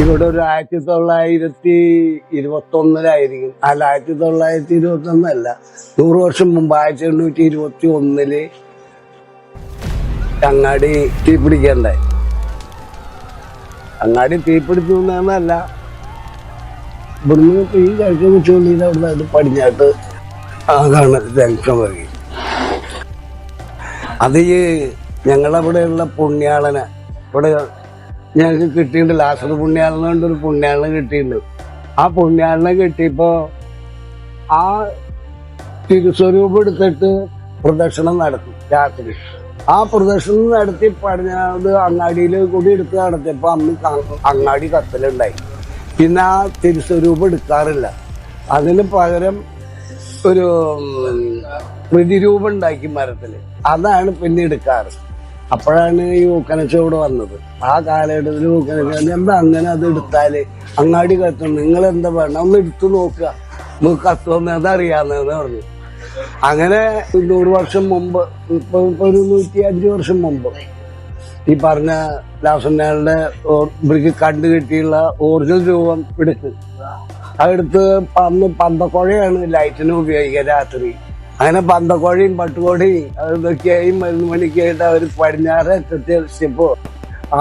ഇവിടെ ഒരു ആയിരത്തി തൊള്ളായിരത്തി ഇരുപത്തി ഒന്നിലായിരിക്കും അല്ല ആയിരത്തി തൊള്ളായിരത്തി ഇരുപത്തി ഒന്നല്ല നൂറ് വർഷം മുമ്പ് ആയിരത്തി എണ്ണൂറ്റി ഇരുപത്തി ഒന്നിൽ അങ്ങാടി തീ പിടിക്കണ്ടായി അങ്ങാടി തീ പിടിച്ചു എന്നല്ല ഇവിടുന്ന് ഈ കിഴക്ക് വെച്ചുകൊണ്ടിരുന്ന അവിടെ അത് പടിഞ്ഞാട്ട് ആ അതാണ് ജംഗ്ഷൻ വഴി അത് ഈ ഞങ്ങളവിടെയുള്ള പുണ്യാളനെ ഇവിടെ ഞങ്ങൾക്ക് കിട്ടിയിട്ടുണ്ട്. ലാസർ പുണ്യാളനെ കൊണ്ട് ഒരു പുണ്യാളനെ കിട്ടിയിട്ടുണ്ട്. ആ പുണ്യാളിനെ കിട്ടിയപ്പോ ആ തിരുസ്വരൂപം എടുത്തിട്ട് പ്രദക്ഷിണം നടത്തി രാത്രി. ആ പ്രദക്ഷിണം നടത്തി പടിഞ്ഞാറ് അങ്ങാടിയിൽ കൂടി എടുത്ത് നടത്തിയപ്പോ അന്ന് അങ്ങാടി കത്തലുണ്ടായി. പിന്നെ ആ തിരുസ്വരൂപം എടുക്കാറില്ല. അതിന് പകരം ഒരു പ്രതിരൂപം ഉണ്ടാക്കി മരത്തിൽ. അതാണ് പിന്നെ എടുക്കാറ്. അപ്പോഴാണ് ഈ ഊക്കനച്ചോട് വന്നത്. ആ കാലഘട്ടത്തിൽ ഊക്കനച്ച എന്താ അങ്ങനെ അത് എടുത്താൽ? അങ്ങാടി കത്തും നിങ്ങൾ എന്താ വേണം ഒന്ന് എടുത്തു നോക്കുക. നമുക്ക് കത്തുമെന്ന് അതറിയാമെന്ന് പറഞ്ഞു. അങ്ങനെ നൂറ് വർഷം മുമ്പ് ഇപ്പൊ ഒരു നൂറ്റി അഞ്ച് വർഷം മുമ്പ് ഈ പറഞ്ഞ ലാസന്നയാളുടെ ഇവർക്ക് കണ്ടു കിട്ടിയുള്ള ഒറിജിനൽ രൂപം എടുത്ത്. അതെടുത്ത് അന്ന് പന്തക്കുഴയാണ് ലൈറ്റിന് ഉപയോഗിക്കുക രാത്രി. അങ്ങനെ പന്തക്കോഴിയും പട്ടുകോടിയും അതൊക്കെയായി മരുന്ന് മണിക്കായിട്ട് അവർ പടിഞ്ഞാറ് എത്തിയപ്പോ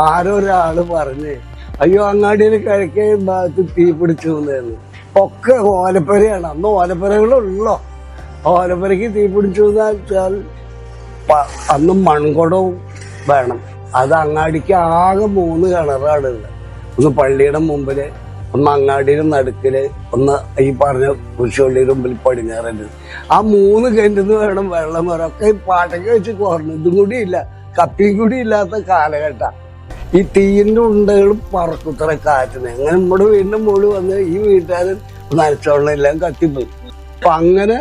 ആരോ ഒരാൾ പറഞ്ഞ് അയ്യോ അങ്ങാടിയിൽ കിഴക്കേ ഭാഗത്ത് തീ പിടിച്ചു എന്ന് ഒക്കെ ഓലപ്പുരയാണ്. അന്ന് ഓലപ്പുരകളുള്ളോ. ഓലപ്പുരയ്ക്ക് തീ പിടിച്ചു വെച്ചാൽ അന്ന് മൺകുടവും വേണം. അത് അങ്ങാടിക്ക് ആകെ മൂന്ന് കിണറാണ് ഉള്ളത്. ഒന്ന് പള്ളിയുടെ മുമ്പിൽ ഒന്ന് അങ്ങാടിയിലും നടുക്കിൽ ഒന്ന് ഈ പറഞ്ഞ കുരിശുപള്ളിയുടെ മുമ്പിൽ പടിഞ്ഞാറുണ്ട് ആ മൂന്ന് കിണറ്റിന്ന് വേണം വെള്ളം വരൊക്കെ ഈ പാട്ടൊക്കെ വെച്ച് കുറഞ്ഞു. ഇതും കൂടി ഇല്ല. കപ്പിയും കൂടി ഇല്ലാത്ത കാലഘട്ട. ഈ തീയിന്റെ ഉണ്ടകളും പറക്കുത്ര കാറ്റിന് അങ്ങനെ നമ്മുടെ വീടിന്റെ മുകളിൽ വന്ന് ഈ വീട്ടുകാരൻ നനച്ചോളം എല്ലാം കത്തിപ്പോയി. അപ്പൊ അങ്ങനെ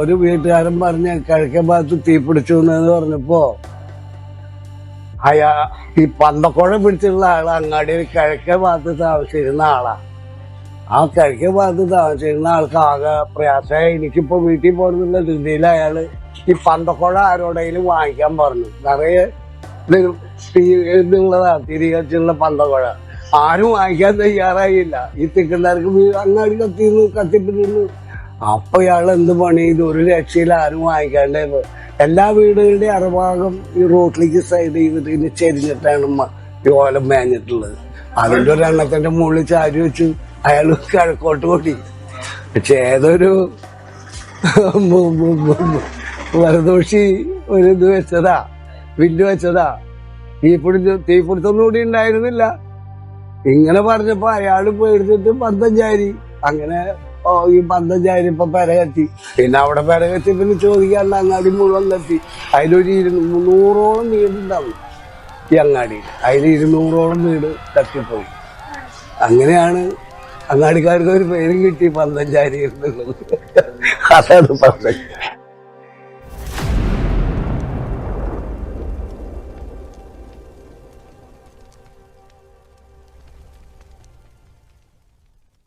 ഒരു വീട്ടുകാരൻ പറഞ്ഞ കിഴക്കേ ഭാഗത്ത് തീ പിടിച്ചു എന്ന് പറഞ്ഞപ്പോ അയാ ഈ പന്തക്കുഴ പിടിച്ചിട്ടുള്ള ആളാ അങ്ങാടിയിൽ കിഴക്കേ ഭാഗത്ത് താമസിച്ചിരുന്ന ആളാ. ആ കിഴക്കേ ഭാഗത്ത് താമസിക്കുന്ന ആൾക്കാകെ പ്രയാസമായി. എനിക്കിപ്പോ വീട്ടിൽ പോകുന്നുള്ള രീതിയിൽ അയാൾ ഈ പന്തക്കുഴ ആരോടെങ്കിലും വാങ്ങിക്കാൻ പറഞ്ഞു. നിറയെ ഇതുള്ളതാ തിരികച്ചുള്ള പന്തക്കുഴ ആരും വാങ്ങിക്കാൻ തയ്യാറായില്ല. ഈ തിക്കുന്നവർക്ക് അങ്ങാടി കത്തിന്ന് കത്തിപ്പിട്ടിരുന്നു അപ്പൊ ഇയാൾ എന്ത് പണി? ഇത് ഒരു രക്ഷയിൽ ആരും വാങ്ങിക്കാണ്ടായിരുന്നു. എല്ലാ വീടുകളുടെയും അറുഭാഗം ഈ റോട്ടിലേക്ക് സൈഡ് ചെയ്തിട്ട് ഇനി ചെരിഞ്ഞിട്ടാണ് ഈ ഓലം മേഞ്ഞിട്ടുള്ളത്. അതിന്റെ ഒരു എണ്ണത്തിന്റെ മുകളിൽ ചാരി വെച്ചു അയാൾ കിഴക്കോട്ട് കൂട്ടി പക്ഷെ ഏതൊരു വരദോഷി ഒരു ഇത് വെച്ചതാ വില്ല് വെച്ചതാ. തീപിടിച്ച് തീപിടുത്തൊന്നും കൂടി ഉണ്ടായിരുന്നില്ല. ഇങ്ങനെ പറഞ്ഞപ്പോ അയാൾ പേടിച്ചിട്ട് പന്തം ചാരി അങ്ങനെ ഈ പന്തം ചാരി ഇപ്പൊ പെരകത്തി പിന്നെ അവിടെ പെരകത്തി പിന്നെ ചോദിക്കാണ്ട് അങ്ങാടി മുഴുവൻ കത്തി അതിലൊരു ഇരു മുന്നൂറോളം വീടുണ്ടാവും ഈ അങ്ങാടി അതിൽ ഇരുന്നൂറോളം വീട് കത്തിപ്പോയി അങ്ങനെയാണ് അങ്ങാടിക്കാർക്ക് ഒരു പേരും കിട്ടി പന്തഞ്ചാരി അതാണ് പറഞ്ഞത്.